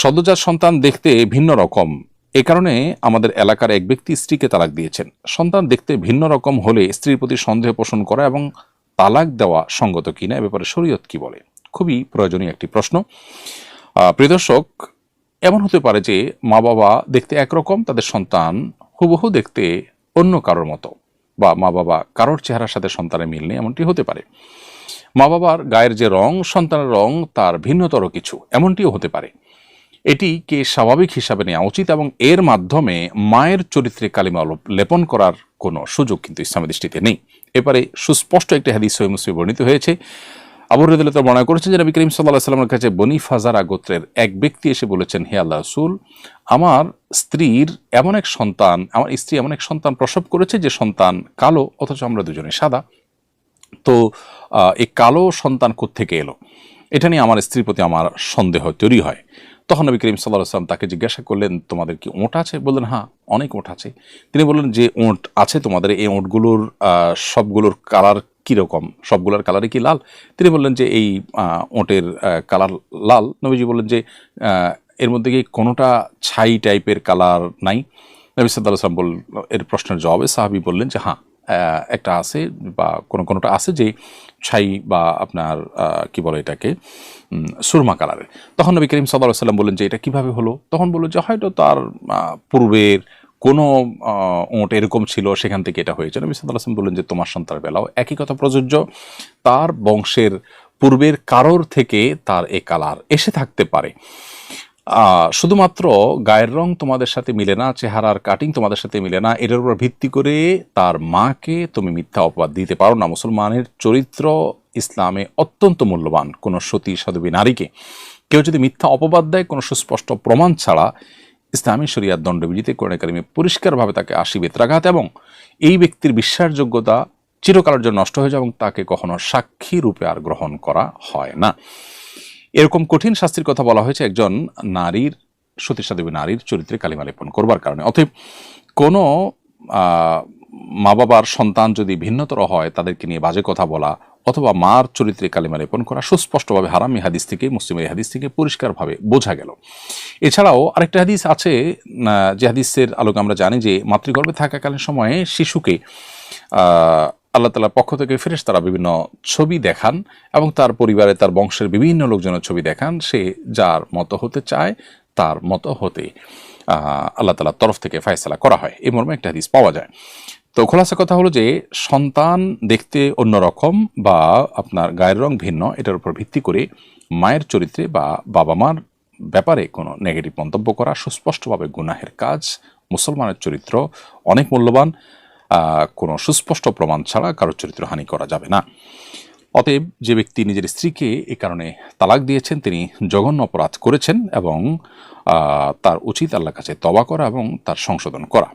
সদ্যজাত সন্তান দেখতে ভিন্ন রকম। এ কারণে আমাদের এলাকার এক ব্যক্তি স্ত্রীকে তালাক দিয়েছেন। সন্তান দেখতে ভিন্ন রকম হলে স্ত্রীর প্রতি সন্দেহ পোষণ করা এবং তালাক দেওয়া সঙ্গত কিনা এ ব্যাপারে শরীয়ত কি বলে? খুবই প্রয়োজনীয় একটি প্রশ্ন। আহ, প্রিয় দর্শক এমন হতে পারে যে মা বাবা দেখতে একরকম তাদের সন্তান হুবহু দেখতে অন্য কারোর মতো বা মা বাবা কারোর চেহারার সাথে সন্তানের মিল নেই এমনটি হতে পারে। মা বাবার গায়ের যে রং সন্তানের রং তার ভিন্নতর কিছু এমনটিও হতে পারে। এটিকে স্বাভাবিক হিসাবে নেওয়া উচিত এবং এর মাধ্যমে মায়ের চরিত্রে কালিমা লেপন করার কোনো সুযোগ কিন্তু ইসলামের দৃষ্টিতে নেই। এবারে সুস্পষ্ট একটি হাদিস সহি মুসলিম বর্ণিত হয়েছে। আবু রদুল্লাহ মনে করেছেন যে, নবী করিম সাল্লাহ সাল্লামের কাছে বনি ফাজারা গোত্রের এক ব্যক্তি এসে বলেছেন, হে আল্লাহ রসুল, আমার স্ত্রীর এমন এক সন্তান, আমার স্ত্রী এমন এক সন্তান প্রসব করেছে যে সন্তান কালো, অথচ আমরা দুজনে সাদা। তো এই কালো সন্তান থেকে এলো? এটা নিয়ে আমার স্ত্রীর প্রতি আমার সন্দেহ তৈরি হয়। তখন নবী করিম সাল্লাহ আসলাম তাকে জিজ্ঞাসা করলেন, তোমাদের কি ওঁট আছে? বললেন হ্যাঁ অনেক ওঁট আছে। তিনি বললেন, যে ওঁট আছে তোমাদের, এই ওঁটগুলোর সবগুলোর কালার কীরকম? সবগুলোর কালারই কি লাল? তিনি বললেন যে, এই ওঁটের কালার লাল। নবীজি বললেন যে এর মধ্যে কি কোনোটা ছাই টাইপের কালার নাই? নবী সাল্লাহ আসলাম বল এর প্রশ্নের জবাবে সাহাবি বললেন যে হ্যাঁ একটা আছে বা কোনো কোনোটা আছে যে ছাই বা আপনার কি বলে এটাকে সুরমা কালারের। তখন নবী করিম সাল্লাহ সাল্লাম বললেন যে এটা কীভাবে হলো? তখন বলল যে হয়তো তার পূর্বের কোনো ওঁট এরকম ছিল, সেখান থেকে এটা হয়েছে। নবী সাল্লাহ আসলাম বললেন যে তোমার সন্তানের বেলাও একই কথা প্রযোজ্য। তার বংশের পূর্বের কারোর থেকে তার এ কালার এসে থাকতে পারে। শুধুমাত্র গায়ের রং তোমাদের সাথে মিলে না, চেহারার কাটিং তোমাদের সাথে মিলে না, এটার উপর ভিত্তি করে তার মাকে তুমি মিথ্যা অপবাদ দিতে পারো না। মুসলমানের চরিত্র ইসলামে অত্যন্ত মূল্যবান কোনো সতী, সাধবী নারীকে। কেউ যদি মিথ্যা অপবাদ দেয়, কোনো সুস্পষ্ট প্রমাণ ছাড়া ইসলামী শরিয়ার দণ্ডবিধিতে কোরআন কারিমে পরিষ্কারভাবে তাকে আশি বেত্রাঘাত এবং এই ব্যক্তির বিশ্বাসযোগ্যতা চিরকালের জন্য নষ্ট হয়ে যায় এবং তাকে কখনো সাক্ষী রূপে আর গ্রহণ করা হয় না। এরকম কঠিন শাস্তির কথা বলা হয়েছে একজন নারীর সতীশা দেবী নারীর চরিত্রে কালিমা লেপন করবার কারণে। অতএব কোনো মা বাবার সন্তান যদি ভিন্নতর হয়, তাদেরকে নিয়ে বাজে কথা বলা অথবা মার চরিত্রে কালিমা লেপন করা সুস্পষ্টভাবে হারামি হাদিস থেকে মুসলিমের এই হাদিস থেকে পরিষ্কারভাবে বোঝা গেল। এছাড়াও আরেকটা হাদিস আছে যে হাদিসের আলোকে আমরা জানি যে, মাতৃগর্ভে থাকাকালীন সময়ে শিশুকে আল্লাহ তালার পক্ষ থেকে ফেরেস তারা বিভিন্ন ছবি দেখান এবং তার পরিবারে তার বংশের বিভিন্ন লোকজনের ছবি দেখান, সে যার মতো হতে চায় তার মতো হতে আল্লাহ তালার তরফ থেকে ফয়সালা করা হয়। এই মর্মে একটা হাদিস পাওয়া যায়। তো খোলাসা কথা হলো যে, সন্তান দেখতে অন্যরকম বা আপনার গায়ের রং ভিন্ন, এটার উপর ভিত্তি করে মায়ের চরিত্রে বা বাবা মার ব্যাপারে কোনো নেগেটিভ মন্তব্য করা, সুস্পষ্টভাবে গুনাহের কাজ, মুসলমানের চরিত্র অনেক মূল্যবান। কোনো সুস্পষ্ট প্রমাণ ছাড়া কারোর চরিত্রহানি করা যাবে না। অতএব যে ব্যক্তি নিজের স্ত্রীকে এ কারণে তালাক দিয়েছেন, তিনি জঘন্য অপরাধ করেছেন এবং তার উচিত আল্লাহ কাছে তবা করা এবং তার সংশোধন করা।